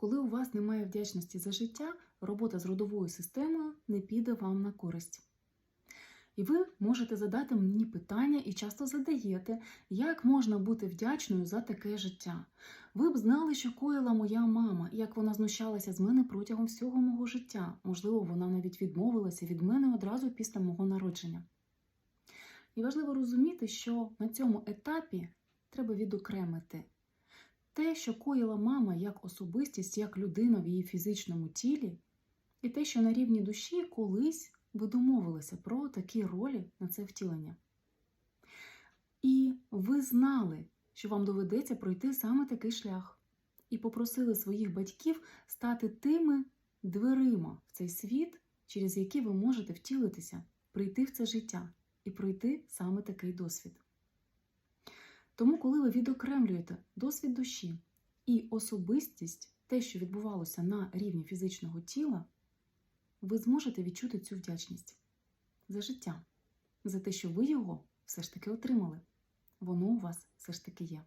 Коли у вас немає вдячності за життя, робота з родовою системою не піде вам на користь. І ви можете задати мені питання і часто задаєте, як можна бути вдячною за таке життя. Ви б знали, що коїла моя мама, як вона знущалася з мене протягом всього мого життя. Можливо, вона навіть відмовилася від мене одразу після мого народження. І важливо розуміти, що на цьому етапі треба відокремити те, що коїла мама як особистість, як людина в її фізичному тілі, і те, що на рівні душі колись ви домовилися про такі ролі на це втілення. І ви знали, що вам доведеться пройти саме такий шлях, і попросили своїх батьків стати тими дверима в цей світ, через які ви можете втілитися, прийти в це життя і пройти саме такий досвід. Тому, коли ви відокремлюєте досвід душі і особистість, те, що відбувалося на рівні фізичного тіла, ви зможете відчути цю вдячність за життя, за те, що ви його все ж таки отримали. Воно у вас все ж таки є.